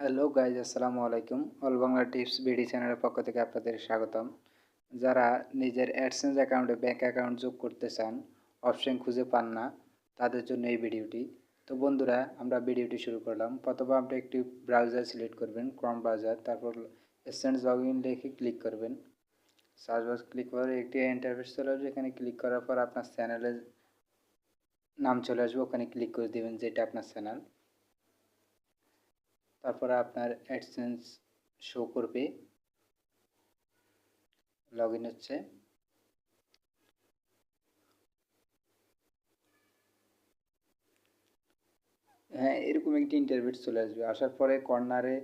Hello guys আসসালামু আলাইকুম all Bangla tips BD চ্যানেলের পক্ষ থেকে আপনাদের স্বাগতম। যারা নিজের অ্যাডসেন্স অ্যাকাউন্টে ব্যাঙ্ক অ্যাকাউন্ট যোগ করতে চান অপশন খুঁজে পান না, তাদের জন্য এই ভিডিওটি। তো বন্ধুরা, আমরা ভিডিওটি শুরু করলাম। প্রথমে আপনি একটি ব্রাউজার সিলেক্ট করবেন ক্রম ব্রাউজার তারপর এসেন্স লগ ইন লিখে ক্লিক করবেন। সার্চ বক্স ক্লিক করে একটি ইন্টারফেস চলে আসবে, এখানে ক্লিক করার পর আপনার চ্যানেলের নাম চলে আসবে, ওখানে ক্লিক করে দেবেন, যেটা আপনার চ্যানেল তারপরে আপনার অ্যাডসেন্স শো করবে। লগ ইন হচ্ছে। হ্যাঁ এরকম একটি ইন্টারভিউ চলে আসবে। আসার পরে কর্নারে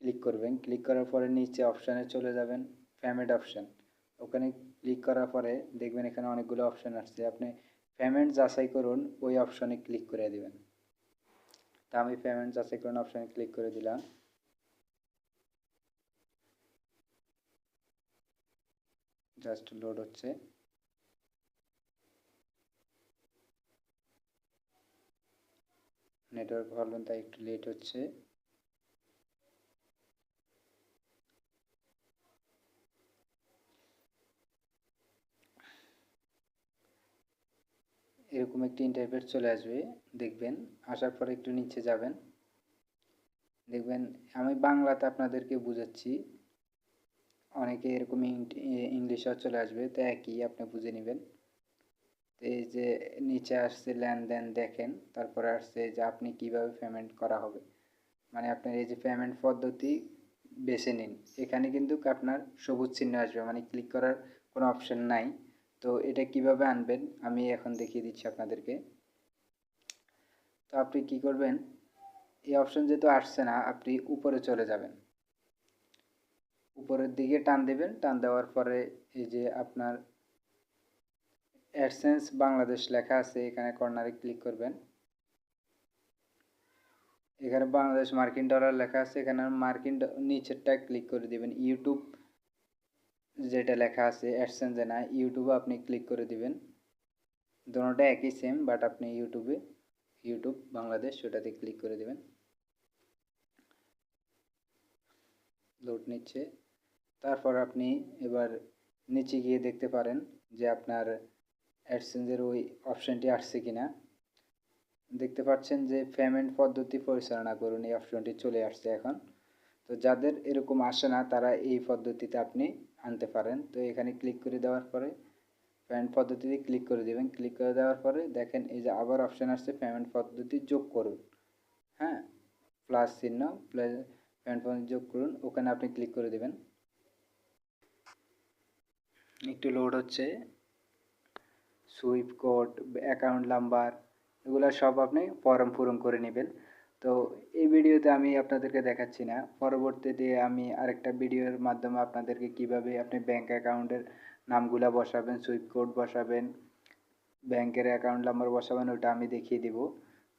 ক্লিক করবেন। ক্লিক করার পরে নিচে অপশানে চলে যাবেন পেমেন্ট অপশান ওখানে ক্লিক করার পরে দেখবেন এখানে অনেকগুলো অপশান আসছে। আপনি পেমেন্ট যাচাই করুন, ওই অপশানে ক্লিক করে দেবেন। তা আমি পেমেন্ট যাচাই করুন অপশানে ক্লিক করে দিলাম। জাস্ট লোড হচ্ছে। নেটওয়ার্ক প্রবলেম তাই একটু লেট হচ্ছে। এরকম একটি ইন্টারফেস চলে আসবে, দেখবেন, আসার পরে একটু নিচে যাবেন। দেখবেন, আমি বাংলাতে আপনাদেরকে বুঝাচ্ছি। অনেকে এরকম ইংলিশও চলে আসবে, তো একই আপনি বুঝে নেবেন। তো এই যে নিচে আসছে লেনদেন দেখেন, তারপরে আসছে যে আপনি কীভাবে পেমেন্ট করা হবে। মানে আপনার এই যে পেমেন্ট পদ্ধতি বেছে নিন। এখানে কিন্তু আপনার সবুজ চিহ্ন আসবে মানে ক্লিক করার কোনো অপশন নাই। তো এটা কীভাবে আনবেন? আমি এখন দেখিয়ে দিচ্ছি আপনাদেরকে। তো আপনি কি করবেন? এই অপশন যেহেতু আসছে না, আপনি উপরে চলে যাবেন। উপরের দিকে টান দেবেন, টান দেওয়ার পরে এই যে আপনার অ্যাডসেন্স বাংলাদেশ লেখা আছে, এখানে কর্নারে ক্লিক করবেন। এখানে বাংলাদেশ মার্কিন ডলার লেখা আছে, এখানে মার্কিন নিচেরটা ক্লিক করে দিবেন, ইউটিউব যেটা লেখা আছে অ্যাডসেন্সে না ইউটিউবে আপনি ক্লিক করে দিবেন। দুটোটা একই সেম বাট আপনি ইউটিউবে ইউটিউব বাংলাদেশ সেটাতে ক্লিক করে দিবেন। লোড নিচ্ছে। তারপর আপনি এবার নিচে গিয়ে দেখতে পারেন যে আপনার অ্যাডসেন্সের ওই অপশানটি আসছে কিনা। দেখতে পাচ্ছেন যে পেমেন্ট পদ্ধতি পরিচালনা করুন, এই অপশনটি চলে আসছে এখন। তো যাদের এরকম আসে না, তারা এই পদ্ধতিতে আপনি আনতে পারেন। তো এখানে ক্লিক করে দেওয়ার পরে পেমেন্ট পদ্ধতিতে ক্লিক করে দেবেন। ক্লিক করে দেওয়ার পরে দেখেন এই যে আবার অপশান আসছে পেমেন্ট পদ্ধতি যোগ করুন। হ্যাঁ? প্লাস চিহ্ন প্লাস পেমেন্ট পদ্ধতি যোগ করুন, ওখানে আপনি ক্লিক করে দেবেন। একটু লোড হচ্ছে। সুইপ কোড অ্যাকাউন্ট নাম্বার এগুলো সব আপনি ফর্ম পূরণ করে নেবেন। তো এই ভিডিওতে আমি আপনাদেরকে দেখাচ্ছি না। পরবর্তীতে আমি আরেকটা ভিডিওর মাধ্যমে আপনাদেরকে কীভাবে আপনি ব্যাংক অ্যাকাউন্টের নামগুলো বসাবেন সুইপ কোড বসাবেন ব্যাংকের অ্যাকাউন্ট নাম্বার বসাবেন ওটা আমি দেখিয়ে দিব।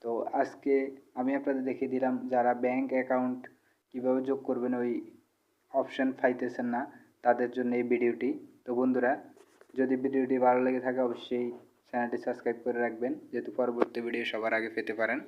তো আজকে আমি আপনাদের দেখিয়ে দিলাম যারা ব্যাংক অ্যাকাউন্ট কীভাবে যোগ করবেন, ওই অপশান পাইতেছেন না, তাদের জন্য এই ভিডিওটি। তো বন্ধুরা, যদি ভিডিওটি ভালো লেগে থাকে, অবশ্যই চ্যানেলটি সাবস্ক্রাইব করে রাখবেন, যেহেতু পরবর্তী ভিডিও সবার আগে পেতে পারেন।